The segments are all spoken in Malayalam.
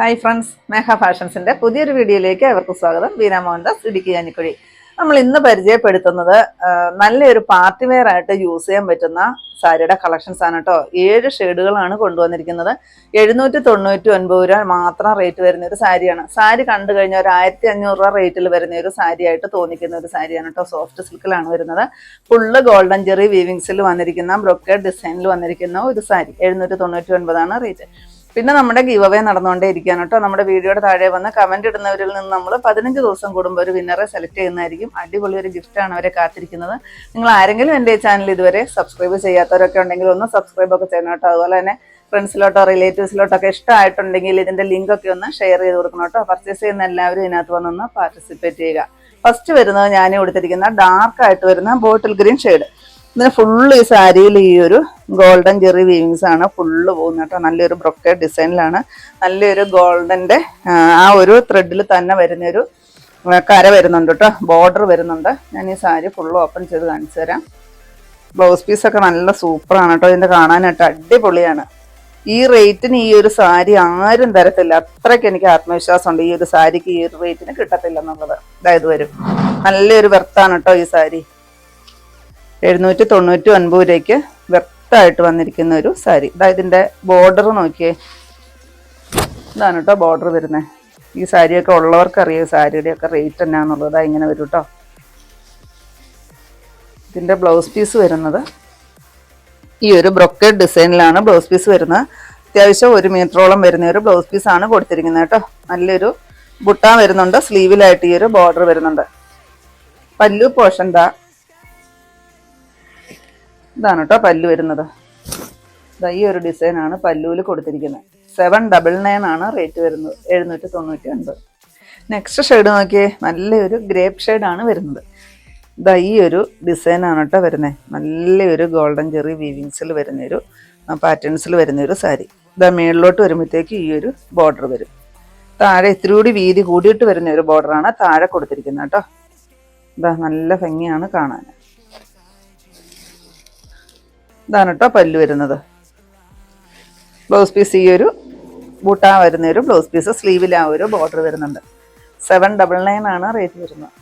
ഹായ് ഫ്രണ്ട്സ് മേഘ ഫാഷൻസിന്റെ പുതിയൊരു വീഡിയോയിലേക്ക് അവർക്ക് സ്വാഗതം. ബീന മോഹൻദാസ് ഇടുക്കി ഞാനിക്കുഴി നമ്മൾ ഇന്ന് പരിചയപ്പെടുത്തുന്നത് നല്ലൊരു പാർട്ടി വെയർ ആയിട്ട് യൂസ് ചെയ്യാൻ പറ്റുന്ന സാരിയുടെ കളക്ഷൻസ് ആണ് കേട്ടോ. ഏഴ് ഷെയ്ഡുകളാണ് കൊണ്ടുവന്നിരിക്കുന്നത്. എഴുന്നൂറ്റി തൊണ്ണൂറ്റി ഒൻപത് രൂപ മാത്രം റേറ്റ് വരുന്ന ഒരു സാരിയാണ്. സാരി കണ്ടു കഴിഞ്ഞാൽ ഒരു ആയിരത്തി അഞ്ഞൂറ് രൂപ റേറ്റിൽ വരുന്ന ഒരു സാരിയായിട്ട് തോന്നിക്കുന്ന ഒരു സാരിയാണ് കേട്ടോ. സോഫ്റ്റ് സിൽക്കിലാണ് വരുന്നത്. ഫുള്ള് ഗോൾഡൻ ജെറി വീവിങ്സിൽ വന്നിരിക്കുന്ന ബ്രൊക്കേഡ് ഡിസൈനിൽ വന്നിരിക്കുന്ന ഒരു സാരി. എഴുന്നൂറ്റി തൊണ്ണൂറ്റി ഒൻപതാണ് റേറ്റ്. പിന്നെ നമ്മുടെ ഗീവ് അവേ നടന്നുകൊണ്ടേ ഇരിക്കാൻ കേട്ടോ. നമ്മുടെ വീഡിയോയുടെ താഴെ വന്ന് കമന്റ് ഇടുന്നവരിൽ നിന്ന് നമ്മൾ പതിനഞ്ച് ദിവസം കൂടുമ്പോൾ ഒരു വിന്നറെ സെലക്ട് ചെയ്യുന്നതായിരിക്കും. അടിപൊളി ഒരു ഗിഫ്റ്റാണ് അവരെ കാത്തിരിക്കുന്നത്. നിങ്ങൾ ആരെങ്കിലും എന്റെ ചാനൽ ഇതുവരെ സബ്സ്ക്രൈബ് ചെയ്യാത്തവരൊക്കെ ഉണ്ടെങ്കിൽ ഒന്ന് സബ്സ്ക്രൈബ് ഒക്കെ ചെയ്യണം കേട്ടോ. അതുപോലെ തന്നെ ഫ്രണ്ട്സിലോട്ടോ റിലേറ്റീവ്സിലോട്ടൊക്കെ ഇഷ്ടമായിട്ടുണ്ടെങ്കിൽ ഇതിന്റെ ലിങ്ക് ഒക്കെ ഒന്ന് ഷെയർ ചെയ്ത് കൊടുക്കണം കേട്ടോ. പർച്ചേസ് ചെയ്യുന്ന എല്ലാവരും ഇതിനകത്ത് വന്നൊന്ന് പാർട്ടിസിപ്പേറ്റ് ചെയ്യുക. ഫസ്റ്റ് വരുന്നത് ഞാൻ കൊടുത്തിരിക്കുന്ന ഡാർക്ക് ആയിട്ട് വരുന്ന ബോട്ടിൽ ഗ്രീൻ ഷെയ്ഡ് ഇതിന് ഫുള്ള് ഈ സാരിയിൽ ഈ ഒരു ഗോൾഡൻ ജെറി വീവിങ്സ് ആണ് ഫുള്ള് പോകുന്നത് കേട്ടോ. നല്ലൊരു ബ്രൊക്കേഡ് ഡിസൈനിലാണ് നല്ലൊരു ഗോൾഡന്റെ ആ ഒരു ത്രെഡിൽ തന്നെ വരുന്നൊരു കര വരുന്നുണ്ട് കേട്ടോ. ബോർഡർ വരുന്നുണ്ട്. ഞാൻ ഈ സാരി ഫുള്ള് ഓപ്പൺ ചെയ്ത് കാണിച്ചു തരാം. ബ്ലൗസ് പീസൊക്കെ നല്ല സൂപ്പറാണ് കേട്ടോ. ഇതിന്റെ കാണാനായിട്ട് അടിപൊളിയാണ്. ഈ റേറ്റിന് ഈ ഒരു സാരി ആരും തരത്തില്ല. അത്രയ്ക്ക് എനിക്ക് ആത്മവിശ്വാസമുണ്ട് ഈ ഒരു സാരിക്ക് ഈ ഒരു റേറ്റിന് കിട്ടത്തില്ല എന്നുള്ളത്. അതായത് വരും. നല്ലൊരു വെർത്താണ് കേട്ടോ ഈ സാരി. എഴുന്നൂറ്റി തൊണ്ണൂറ്റി ഒൻപത് രൂപയ്ക്ക് വെർത്തായിട്ട് വന്നിരിക്കുന്ന ഒരു സാരി. ഇതാ ഇതിന്റെ ബോർഡർ നോക്കിയേ. ഇതാണ് കേട്ടോ ബോർഡർ വരുന്നത് ഈ സാരിയൊക്കെ ഉള്ളവർക്ക് അറിയാം സാരിയുടെ ഒക്കെ റേറ്റ് എന്നാന്നുള്ളത്. അതാ ഇങ്ങനെ വരും കേട്ടോ. ഇതിന്റെ ബ്ലൗസ് പീസ് വരുന്നത് ഈ ഒരു ബ്രൊക്കേഡ് ഡിസൈനിലാണ് ബ്ലൗസ് പീസ് വരുന്നത്. അത്യാവശ്യം ഒരു മീറ്ററോളം വരുന്ന ഒരു ബ്ലൗസ് പീസ് ആണ് കൊടുത്തിരിക്കുന്നത് കേട്ടോ. നല്ലൊരു ബുട്ടാൻ വരുന്നുണ്ട്. സ്ലീവിലായിട്ട് ഈ ഒരു ബോർഡർ വരുന്നുണ്ട്. പല്ലു പോർഷൻ ദാ ഇതാണ് കേട്ടോ പല്ലു വരുന്നത്. ഇതാ ഈ ഒരു ഡിസൈനാണ് പല്ലുവിൽ കൊടുത്തിരിക്കുന്നത്. സെവൻ ഡബിൾ നയൻ ആണ് റേറ്റ് വരുന്നത്. എഴുന്നൂറ്റി തൊണ്ണൂറ്റി ഒൻപത് നെക്സ്റ്റ് ഷെയ്ഡ് നോക്കിയേ നല്ലൊരു ഗ്രേപ്പ് ഷെയ്ഡാണ് വരുന്നത്. ഇതാ ഈ ഒരു ഡിസൈനാണ് കേട്ടോ വരുന്നത് നല്ലൊരു ഗോൾഡൻ ജെറി വീവിങ്സിൽ വരുന്നൊരു പാറ്റേൺസിൽ വരുന്നൊരു സാരി ഇതാ മേളിലോട്ട് വരുമ്പോഴത്തേക്ക് ഈ ഒരു ബോർഡർ വരും. താഴെ ഇത്തിരി കൂടി വീതി കൂടിയിട്ട് വരുന്ന ഒരു ബോർഡറാണ് താഴെ കൊടുത്തിരിക്കുന്നത് കേട്ടോ ഇതാ നല്ല ഭംഗിയാണ് കാണാൻ. ഇതാണ് കേട്ടോ പല്ല് വരുന്നത്. ബ്ലൗസ് പീസ് ഈ ഒരു ബൂട്ടാ വരുന്ന ഒരു ബ്ലൗസ് പീസ് സ്ലീവിൽ ആ ഒരു ബോർഡർ വരുന്നുണ്ട്. സെവൻ ഡബിൾ നയൻ ആണ് റേറ്റ് വരുന്നത്.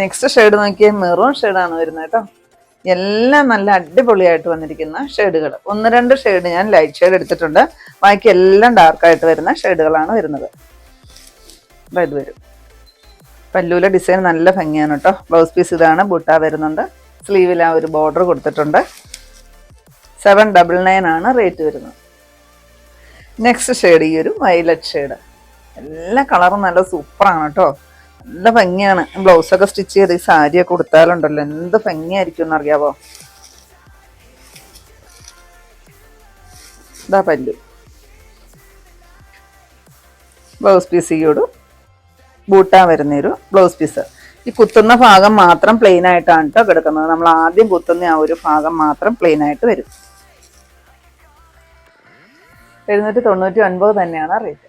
നെക്സ്റ്റ് ഷെയ്ഡ് നോക്കിയാൽ മെറൂൺ ഷെയ്ഡാണ് വരുന്നത് കേട്ടോ എല്ലാം നല്ല അടിപൊളിയായിട്ട് വന്നിരിക്കുന്ന ഷെയ്ഡുകൾ ഒന്ന് രണ്ട് ഷെയ്ഡ് ഞാൻ ലൈറ്റ് ഷെയ്ഡ് എടുത്തിട്ടുണ്ട്. ബാക്കി എല്ലാം ഡാർക്കായിട്ട് വരുന്ന ഷെയ്ഡുകളാണ് വരുന്നത്. ഇത് വരും. പല്ലൂലെ ഡിസൈൻ നല്ല ഭംഗിയാണ് കേട്ടോ ബ്ലൗസ് പീസ് ഇതാണ് ബുട്ട വരുന്നുണ്ട്. സ്ലീവിൽ ആ ഒരു ബോർഡർ കൊടുത്തിട്ടുണ്ട്. സെവൻ ഡബിൾ നയൻ ആണ് റേറ്റ് വരുന്നത്. നെക്സ്റ്റ് ഷെയ്ഡ് ഈ ഒരു വയലറ്റ് ഷെയ്ഡ് എല്ലാ കളറും നല്ല സൂപ്പറാണ് കേട്ടോ. നല്ല ഭംഗിയാണ്. ബ്ലൗസൊക്കെ സ്റ്റിച്ച് ചെയ്ത് ഈ സാരിയൊക്കെ കൊടുത്താലുണ്ടല്ലോ എന്ത് ഭംഗിയായിരിക്കും എന്നറിയാവോ? ഇതാ പല്ലു. ബ്ലൗസ് പീസ് ഈയോട് ബൂട്ടാൻ ബൂട്ടാ വരുന്ന ഒരു ബ്ലൗസ് പീസ് ഈ കുത്തുന്ന ഭാഗം മാത്രം പ്ലെയിൻ ആയിട്ടാണ് കേട്ടോ കിടക്കുന്നത്. നമ്മൾ ആദ്യം കുത്തുന്ന ആ ഒരു ഭാഗം മാത്രം പ്ലെയിൻ ആയിട്ട് വരും. എഴുന്നൂറ്റി തൊണ്ണൂറ്റി ഒൻപത് തന്നെയാണ് റേറ്റ്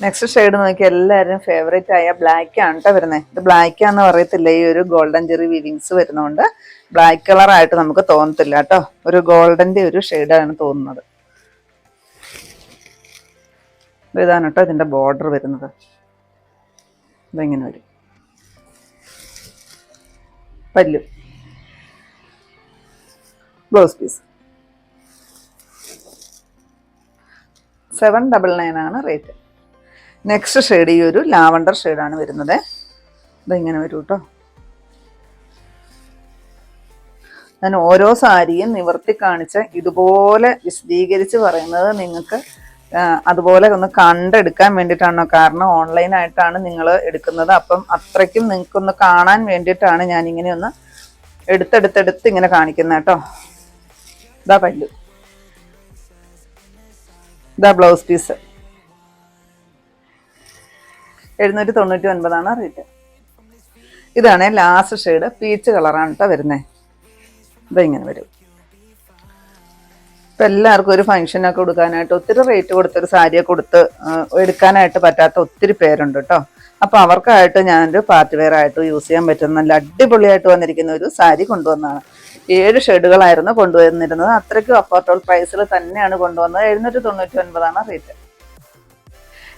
നെക്സ്റ്റ് ഷെയ്ഡ് നോക്കി എല്ലാവരും ഫേവറേറ്റ് ആയ ബ്ലാക്ക് ആണ് കേട്ടോ വരുന്നത് ഇത് ബ്ലാക്ക് ആണെന്ന് പറയത്തില്ല. ഈ ഒരു ഗോൾഡൻ ജെറി വിവിങ്സ് വരുന്നതുകൊണ്ട് ബ്ലാക്ക് കളർ ആയിട്ട് നമുക്ക് തോന്നത്തില്ല കേട്ടോ ഒരു ഗോൾഡന്റെ ഒരു ഷെയ്ഡാണ് തോന്നുന്നത്. ഇതാണ് കേട്ടോ ഇതിന്റെ ബോർഡർ വരുന്നത്. ഇതെങ്ങനെ വരും? പല്ലു. Blouse piece seven double nine ആണ് റേറ്റ് നെക്സ്റ്റ് ഷെയ്ഡ് ഈ ഒരു ലാവണ്ടർ ഷെയ്ഡാണ് വരുന്നത്. ഇതിങ്ങനെ വരും കേട്ടോ ഞാൻ ഓരോ സാരിയും നിവർത്തി കാണിച്ച് ഇതുപോലെ വിശദീകരിച്ച് പറയുന്നത് നിങ്ങൾക്ക് അതുപോലെ ഒന്ന് കണ്ടെടുക്കാൻ വേണ്ടിയിട്ടാണോ. കാരണം ഓൺലൈനായിട്ടാണ് നിങ്ങൾ എടുക്കുന്നത്. അപ്പം അത്രയ്ക്കും നിങ്ങൾക്കൊന്ന് കാണാൻ വേണ്ടിയിട്ടാണ് ഞാൻ ഇങ്ങനെ ഒന്ന് എടുത്തെടുത്തെടുത്ത് ഇങ്ങനെ കാണിക്കുന്നത് കേട്ടോ ഇതാ പല്ലു. ഇതാ ബ്ലൗസ് പീസ്. എഴുന്നൂറ്റി തൊണ്ണൂറ്റി ഒൻപതാണ് റേറ്റ് ഇതാണ് ലാസ്റ്റ് ഷെയ്ഡ് പീച്ച് കളറാണ് കേട്ടോ വരുന്നത് ഇതിങ്ങനെ വരും. ഇപ്പം എല്ലാവർക്കും ഒരു ഫംഗ്ഷനൊക്കെ കൊടുക്കാനായിട്ട് ഒത്തിരി റേറ്റ് കൊടുത്തൊരു സാരിയൊക്കെ കൊടുത്ത് എടുക്കാനായിട്ട് പറ്റാത്ത ഒത്തിരി പേരുണ്ട് കേട്ടോ അപ്പോൾ അവർക്കായിട്ട് ഞാനൊരു പാർട്ടി വെയർ ആയിട്ട് യൂസ് ചെയ്യാൻ പറ്റുന്ന നല്ല അടിപൊളിയായിട്ട് വന്നിരിക്കുന്ന ഒരു സാരി കൊണ്ടുവന്നതാണ്. ഏഴ് ഷെയ്ഡുകളായിരുന്നു കൊണ്ടുവന്നിരുന്നത്. അത്രയ്ക്കും അഫോർഡബിൾ പ്രൈസിൽ തന്നെയാണ് കൊണ്ടുവന്നത്. എഴുന്നൂറ്റി തൊണ്ണൂറ്റി ഒൻപതാണ് റേറ്റ്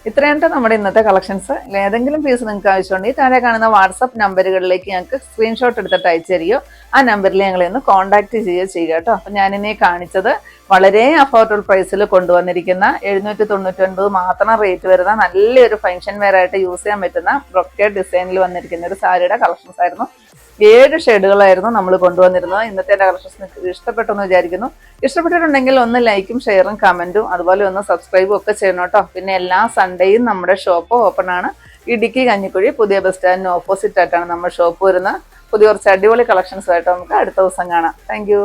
ഇത്രയാണ് നമ്മുടെ ഇന്നത്തെ കളക്ഷൻസ് ഏതെങ്കിലും പീസ് നിങ്ങൾക്ക് ആവശ്യമുണ്ടെങ്കിൽ താഴെ കാണുന്ന വാട്സപ്പ് നമ്പറുകളിലേക്ക് ഞങ്ങൾക്ക് സ്ക്രീൻഷോട്ട് എടുത്തിട്ട് അയച്ചു തരികയോ ആ നമ്പറിൽ ഞങ്ങളെ ഒന്ന് കോൺടാക്ട് ചെയ്യുകയോ ചെയ്യുക കേട്ടോ. അപ്പം ഞാനിനെ കാണിച്ചത് വളരെ അഫോർഡബിൾ പ്രൈസിൽ കൊണ്ടുവന്നിരിക്കുന്ന എഴുന്നൂറ്റി തൊണ്ണൂറ്റി ഒൻപത് മാത്രം റേറ്റ് വരുന്ന നല്ലൊരു ഫംഗ്ഷൻ വെയർ ആയിട്ട് യൂസ് ചെയ്യാൻ പറ്റുന്ന ബ്രൊക്കേഡ് ഡിസൈനിൽ വന്നിരിക്കുന്ന ഒരു സാരിയുടെ കളക്ഷൻസ് ആയിരുന്നു. ഏഴ് ഷെയ്ഡുകളായിരുന്നു നമ്മൾ കൊണ്ടുവന്നിരുന്നത്. ഇന്നത്തെ എന്റെ കളക്ഷൻസ് ഇഷ്ടപ്പെട്ടെന്ന് വിചാരിക്കുന്നു. ഇഷ്ടപ്പെട്ടിട്ടുണ്ടെങ്കിൽ ഒന്ന് ലൈക്കും ഷെയറും കമന്റും അതുപോലെ ഒന്ന് സബ്സ്ക്രൈബും ഒക്കെ ചെയ്യണം കേട്ടോ. പിന്നെ എല്ലാ സൺഡേയും നമ്മുടെ ഷോപ്പ് ഓപ്പൺ ആണ്. ഇടുക്കി കഞ്ഞിക്കുഴി പുതിയ ബസ് സ്റ്റാൻഡിന് ഓപ്പോസിറ്റ് ആയിട്ടാണ് നമ്മുടെ ഷോപ്പ് വരുന്നത്. പുതിയ കുറച്ച് അടിപൊളി കളക്ഷൻസ് ആയിട്ട് നമുക്ക് അടുത്ത ദിവസം കാണാം. താങ്ക്